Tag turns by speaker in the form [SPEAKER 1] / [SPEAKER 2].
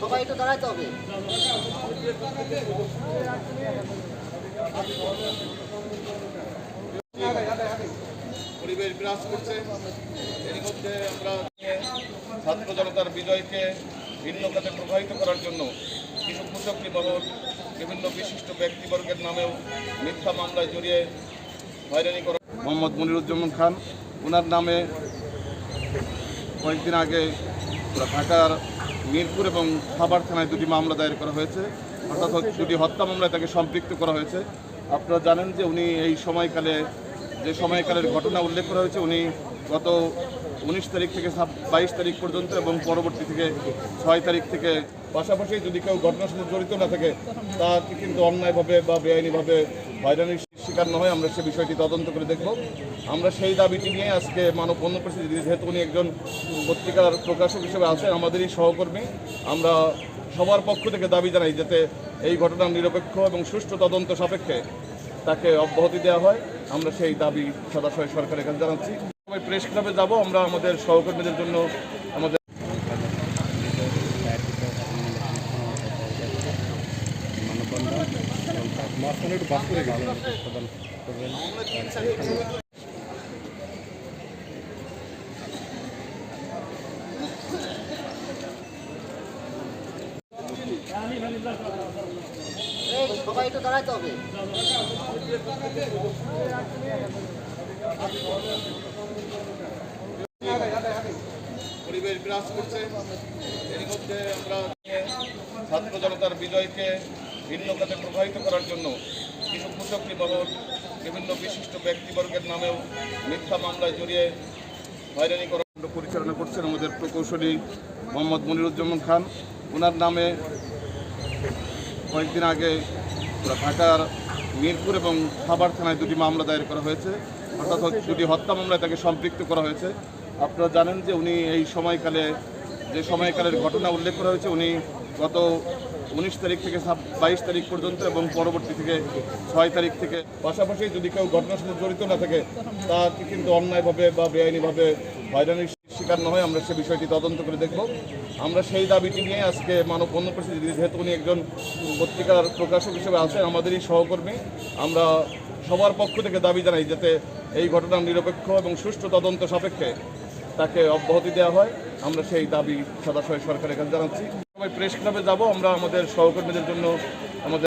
[SPEAKER 1] সবাই একটু দাঁড়াইতে হবে
[SPEAKER 2] পরিবেশ বিরাজ করছে। এর মধ্যে আমরা ছাত্র জনতার বিজয়কে ভিন্ন খাতে প্রবাহিত করার জন্য কিছু কুচক্রী বিভিন্ন বিশিষ্ট ব্যক্তিবর্গের নামেও মিথ্যা মামলায় জড়িয়ে হয়রানি করা মোহাম্মদ মনিরুজ্জামান খান ওনার নামে কয়েকদিন আগে ঢাকার মিরপুর এবং খাবার থানায় দুটি মামলা দায়ের করা হয়েছে। অর্থাৎ দুটি হত্যা মামলায় তাকে সম্পৃক্ত করা হয়েছে। আপনারা জানেন যে উনি এই সময়কালে যে সময়কালের ঘটনা উল্লেখ করা হয়েছে, উনি গত উনিশ তারিখ থেকে বাইশ তারিখ পর্যন্ত এবং পরবর্তী থেকে ছয় তারিখ থেকে। পাশাপাশি যদি কেউ ঘটনার সাথে জড়িত না থাকে, তাকে কিন্তু অন্যায়ভাবে বা বেআইনিভাবে হয়রানির শিকার না হয় আমরা সে বিষয়টি তদন্ত করে দেখব। আমরা সেই দাবিটি নিয়ে আজকে মানব বন্য পরিস্থিতি যেহেতু উনি একজন পত্রিকার প্রকাশক হিসেবে আছেন, আমাদেরই সহকর্মী, আমরা সবার পক্ষ থেকে দাবি জানাই যাতে এই ঘটনার নিরপেক্ষ এবং সুষ্ঠু তদন্ত সাপেক্ষে তাকে অব্যাহতি দেওয়া হয়। আমরা সেই দাবি সদাশয় সরকারের কাছে জানাচ্ছি। প্রেস ক্লাবে যাব আমরা আমাদের সহকর্মীদের জন্য আমাদের
[SPEAKER 3] মানববন্ধন মাঝখানে একটু বাস করে গেছিলাম সকাল করবেন
[SPEAKER 1] এই সবাই একটু দাঁড়াইতে হবে
[SPEAKER 2] বিরাজ করছে। এর মধ্যে আমরা ছাত্র জনতার বিজয়কে ভিন্ন খাতে প্রবাহিত করার জন্য কিছু কুচক্রী মহল বিভিন্ন বিশিষ্ট ব্যক্তিবর্গের নামেও মিথ্যা মামলায় জড়িয়ে হয়রানি করা পরিচালনা করছেন আমাদের প্রকৌশলী মোহাম্মদ মনিরুজ্জামান খান। ওনার নামে কয়েকদিন আগে ঢাকার মিরপুর এবং খাবার থানায় দুটি মামলা দায়ের করা হয়েছে। অর্থাৎ দুটি হত্যা মামলায় তাকে সম্পৃক্ত করা হয়েছে। আপনারা জানেন যে উনি এই সময়কালে, যে সময়কালের ঘটনা উল্লেখ করা হয়েছে, উনি গত উনিশ তারিখ থেকে বাইশ তারিখ পর্যন্ত এবং পরবর্তী থেকে ছয় তারিখ থেকে, পাশাপাশি যদি কেউ ঘটনার সাথে জড়িত না থাকে তা কিন্তু অন্যায়ভাবে বা বেআইনিভাবে হয়রানির শিকার না হয়। আমরা সে বিষয়টি তদন্ত করে দেখব। আমরা সেই দাবিটি নিয়ে আজকে মানব বন্য পরিস্থিতি যেহেতু উনি একজন পত্রিকার প্রকাশক হিসেবে আছেন, আমাদেরই সহকর্মী, আমরা সবার পক্ষ থেকে দাবি জানাই যাতে এই ঘটনার নিরপেক্ষ এবং সুষ্ঠু তদন্ত সাপেক্ষে তাকে অব্যাহতি দেওয়া হয়। আমরা সেই দাবি সদাশয় সরকারের কাছে জানাচ্ছি। সবাই প্রেস ক্লাবে যাব। আমরা আমাদের সহকর্মীদের জন্য